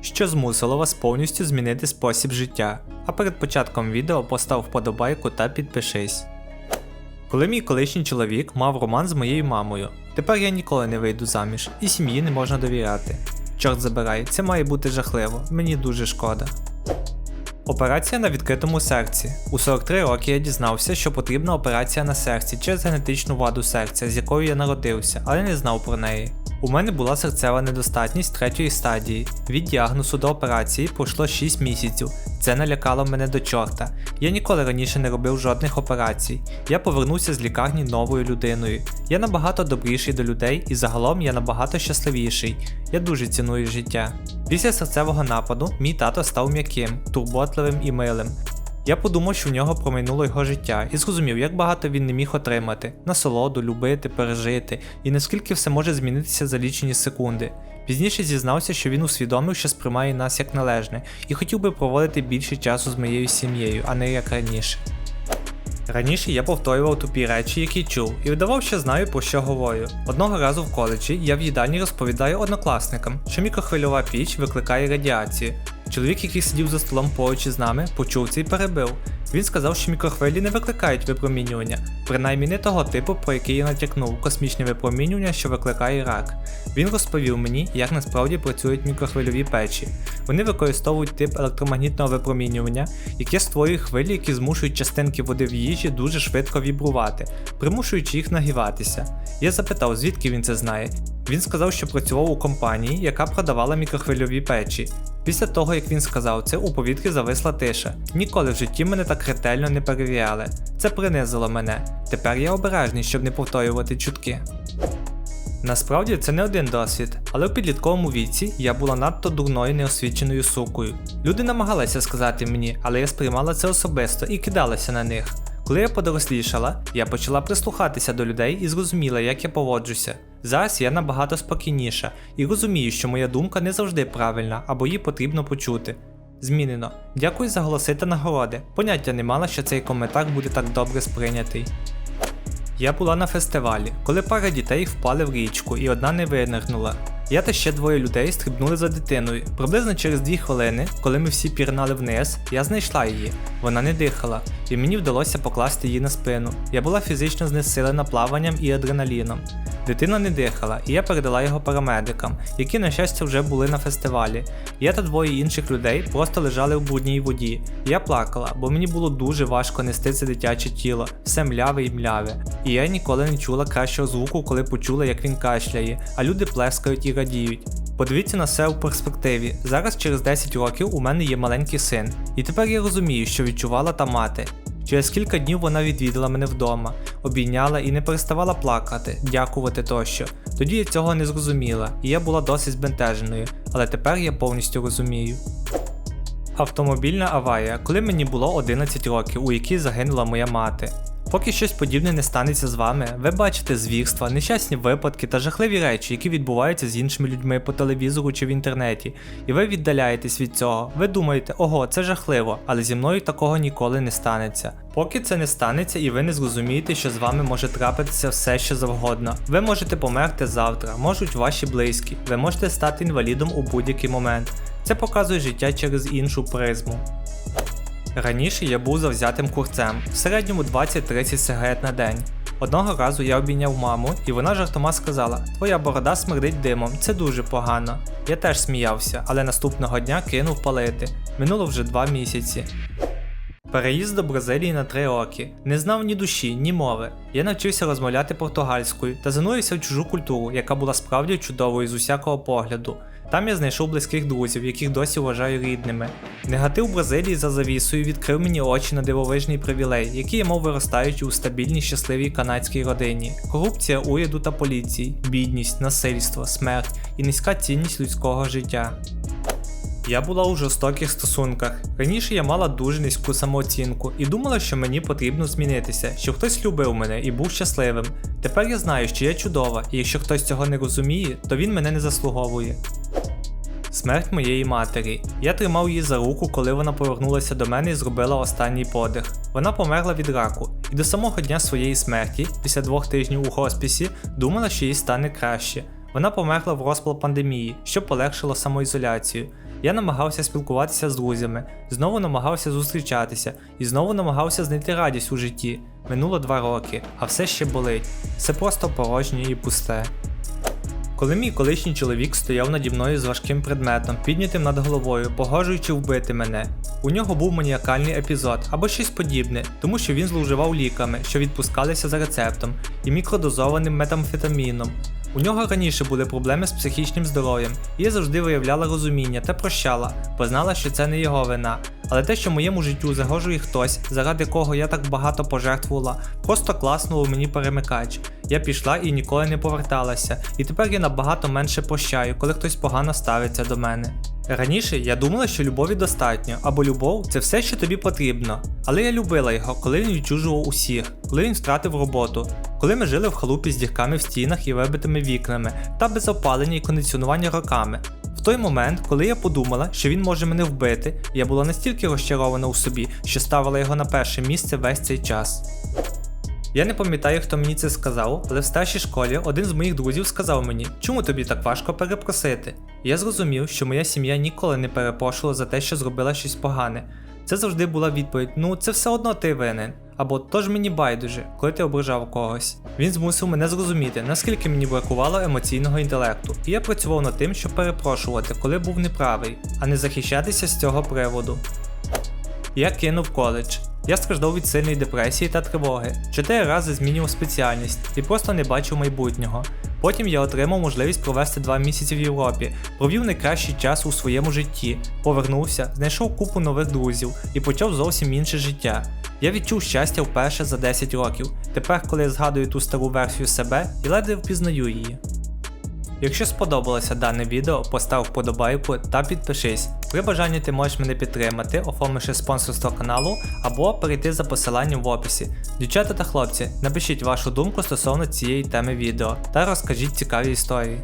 що змусило вас повністю змінити спосіб життя. А перед початком відео постав вподобайку та підпишись. Коли мій колишній чоловік мав роман з моєю мамою, тепер я ніколи не вийду заміж і сім'ї не можна довіряти. Чорт забирай, це має бути жахливо, мені дуже шкода. Операція на відкритому серці. У 43 роки я дізнався, що потрібна операція на серці через генетичну ваду серця, з якою я народився, але не знав про неї. У мене була серцева недостатність третьої стадії. Від діагнозу до операції пройшло 6 місяців. Це налякало мене до чорта. Я ніколи раніше не робив жодних операцій. Я повернувся з лікарні новою людиною. Я набагато добріший до людей і загалом я набагато щасливіший. Я дуже ціную життя. Після серцевого нападу мій тато став м'яким, турботливим і милим. Я подумав, що в нього промайнуло його життя, і зрозумів, як багато він не міг отримати, насолоду, любити, пережити, і наскільки все може змінитися за лічені секунди. Пізніше зізнався, що він усвідомив, що сприймає нас як належне, і хотів би проводити більше часу з моєю сім'єю, а не як раніше. Раніше я повторював тупі речі, які чув, і вдавав, що знаю про що говорю. Одного разу в коледжі я в їдальні розповідаю однокласникам, що мікрохвильова піч викликає радіацію. Чоловік, який сидів за столом поруч із нами, почув це і перебив. Він сказав, що мікрохвилі не викликають випромінювання, принаймні не того типу, про який я натякнув, космічне випромінювання, що викликає рак. Він розповів мені, як насправді працюють мікрохвильові печі. Вони використовують тип електромагнітного випромінювання, яке створює хвилі, які змушують частинки води в їжі дуже швидко вібрувати, примушуючи їх нагріватися. Я запитав, звідки він це знає. Він сказав, що працював у компанії, яка продавала мікрохвильові печі. Після того, як він сказав це, у повітрі зависла тиша. Ніколи в житті мене так ретельно не перевіряли. Це принизило мене. Тепер я обережний, щоб не повторювати чутки. Насправді це не один досвід, але в підлітковому віці я була надто дурною неосвіченою сукою. Люди намагалися сказати мені, але я сприймала це особисто і кидалася на них. Коли я подорослішала, я почала прислухатися до людей і зрозуміла, як я поводжуся. Зараз я набагато спокійніша і розумію, що моя думка не завжди правильна або її потрібно почути. Змінено. Дякую за голоси та нагороди. Поняття не мала, що цей коментар буде так добре сприйнятий. Я була на фестивалі, коли пара дітей впали в річку і одна не винирнула. Я та ще двоє людей стрибнули за дитиною. Приблизно через дві хвилини, коли ми всі пірнали вниз, я знайшла її. Вона не дихала, і мені вдалося покласти її на спину. Я була фізично знесилена плаванням і адреналіном. Дитина не дихала, і я передала його парамедикам, які, на щастя, вже були на фестивалі. Я та двоє інших людей просто лежали в брудній воді. Я плакала, бо мені було дуже важко нести це дитяче тіло, все мляве і мляве. І я ніколи не чула кращого звуку, коли почула, як він кашляє, а люди плескають і радіють. Подивіться на все у перспективі. Зараз через 10 років у мене є маленький син, і тепер я розумію, що відчувала та мати. Через кілька днів вона відвідала мене вдома, обійняла і не переставала плакати, дякувати тощо. Тоді я цього не зрозуміла, і я була досить збентеженою, але тепер я повністю розумію. Автомобільна аварія, коли мені було 11 років, у якій загинула моя мати. Поки щось подібне не станеться з вами, ви бачите звірства, нещасні випадки та жахливі речі, які відбуваються з іншими людьми по телевізору чи в інтернеті, і ви віддаляєтесь від цього. Ви думаєте, ого, це жахливо, але зі мною такого ніколи не станеться. Поки це не станеться і ви не зрозумієте, що з вами може трапитися все, що завгодно. Ви можете померти завтра, можуть ваші близькі, ви можете стати інвалідом у будь-який момент. Це показує життя через іншу призму. Раніше я був завзятим курцем, в середньому 20-30 сигарет на день. Одного разу я обійняв маму, і вона жартома сказала: Твоя борода смердить димом, це дуже погано. Я теж сміявся, але наступного дня кинув палити. Минуло вже два місяці. Переїзд до Бразилії на 3 роки. Не знав ні душі, ні мови. Я навчився розмовляти португальською та занурився в чужу культуру, яка була справді чудовою з усякого погляду. Там я знайшов близьких друзів, яких досі вважаю рідними. Негатив Бразилії за завісою відкрив мені очі на дивовижний привілей, який я мав виростаючи у стабільній щасливій канадській родині. Корупція уряду та поліції, бідність, насильство, смерть і низька цінність людського життя. Я була у жорстоких стосунках. Раніше я мала дуже низьку самооцінку і думала, що мені потрібно змінитися, що хтось любив мене і був щасливим. Тепер я знаю, що я чудова, і якщо хтось цього не розуміє, то він мене не заслуговує. Смерть моєї матері. Я тримав її за руку, коли вона повернулася до мене і зробила останній подих. Вона померла від раку, і до самого дня своєї смерті, після двох тижнів у хоспісі, думала, що їй стане краще. Вона померла в розпал пандемії, що полегшило самоізоляцію. Я намагався спілкуватися з друзями, знову намагався зустрічатися і знову намагався знайти радість у житті. Минуло два роки, а все ще болить. Це просто порожнє і пусте. Коли мій колишній чоловік стояв наді мною з важким предметом, піднятим над головою, погрожуючи вбити мене. У нього був маніакальний епізод або щось подібне, тому що він зловживав ліками, що відпускалися за рецептом, і мікродозованим метамфетаміном. У нього раніше були проблеми з психічним здоров'ям, і я завжди виявляла розуміння та прощала, бо знала, що це не його вина. Але те, що моєму життю загрожує хтось, заради кого я так багато пожертвувала, просто класно у мені перемикач. Я пішла і ніколи не поверталася, і тепер я набагато менше прощаю, коли хтось погано ставиться до мене. Раніше я думала, що любові достатньо, або любов це все, що тобі потрібно. Але я любила його, коли він відчужував усіх, коли він втратив роботу, коли ми жили в халупі з дірками в стінах і вибитими вікнами, та без опалення і кондиціонування роками. Той момент, коли я подумала, що він може мене вбити, я була настільки розчарована у собі, що ставила його на перше місце весь цей час. Я не пам'ятаю, хто мені це сказав, але в старшій школі один з моїх друзів сказав мені, чому тобі так важко перепросити. Я зрозумів, що моя сім'я ніколи не перепрошувала за те, що зробила щось погане. Це завжди була відповідь: ну це все одно ти винен. Або тож мені байдуже, коли ти ображав когось. Він змусив мене зрозуміти, наскільки мені бракувало емоційного інтелекту, і я працював над тим, щоб перепрошувати, коли був неправий, а не захищатися з цього приводу. Я кинув коледж. Я страждав від сильної депресії та тривоги. Чотири рази змінював спеціальність і просто не бачив майбутнього. Потім я отримав можливість провести два місяці в Європі, провів найкращий час у своєму житті, повернувся, знайшов купу нових друзів і почав зовсім інше життя. Я відчув щастя вперше за 10 років. Тепер, коли я згадую ту стару версію себе, я ледве впізнаю її. Якщо сподобалося дане відео, постав вподобайку та підпишись. При бажанні ти можеш мене підтримати, оформивши спонсорство каналу або перейти за посиланням в описі. Дівчата та хлопці, напишіть вашу думку стосовно цієї теми відео та розкажіть цікаві історії.